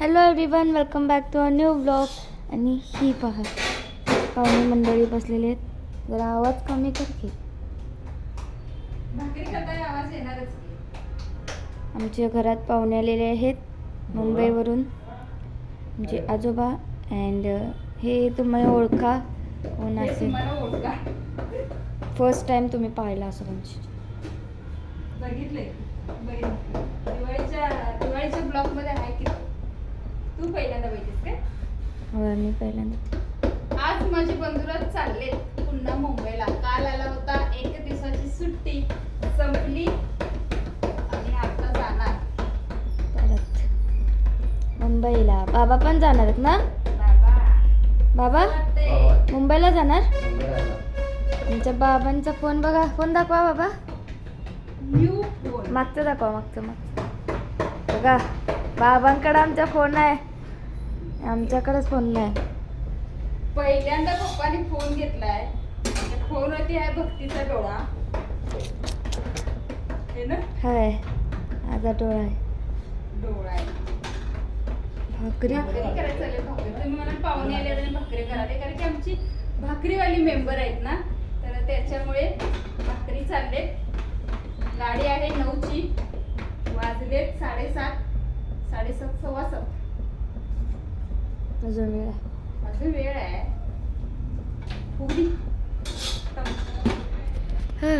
Hello everyone welcome back to a new blog आणि ही पहा पाहुणे मंडळी बसलेले आहेत. जरा आवाज कमी कर की. भाकरी करताना आवाज येणारच की. आमच्या घरात पाहुणे आलेले आहेत मुंबईवरून. आमचे आजोबा अँड हे तुम्हाला ओळखा. कोण हे असेल? फर्स्ट टाइम तुम्ही पाहिला बघितले बघितले. दिवाळीच्या दिवाळीच्या ब्लॉगमध्ये आहे की तू पहिल्यांदा बघितलीस काय? होय मी पहिल्यांदा. आज माझे बंधुराज चालले पुन्हा मुंबईला. काल आला होता एक दिवसाची सुट्टी संपली आणि आता जाणार. परत. मुंबईला. बाबा पण जाणार आहेत ना? बाबा. बाबा. मुंबईला जाणार? आमच्या बाबांचा फोन बघा. फोन दाखवा बाबा. न्यू फोन मागचं दाखवा मागचं मागचं. बघा. बाबांकडे आमचा फोन आहे आमच्याकडेच फोन नाही. पहिल्यांदा पप्पाने फोन घेतलाय. त्या फोनवरती आहे भक्तीचा डोळा. हे ना? हाय. माझा डोळा आहे. डोळा आहे. भाकरी. भाकरी करायचं भाकरी. तुम्ही मला पाहुणे आले आणि भाकरी करायला कारण की आमची भाकरीवाली मेंबर आहेत ना तर त्याच्यामुळे भाकरी चालले गाडी आहे नऊची. वाजलेत साडेसात. साडेसात सव्वा सात. अजून वेळ आहे. अजून वेळ आहे. फुगडी हा.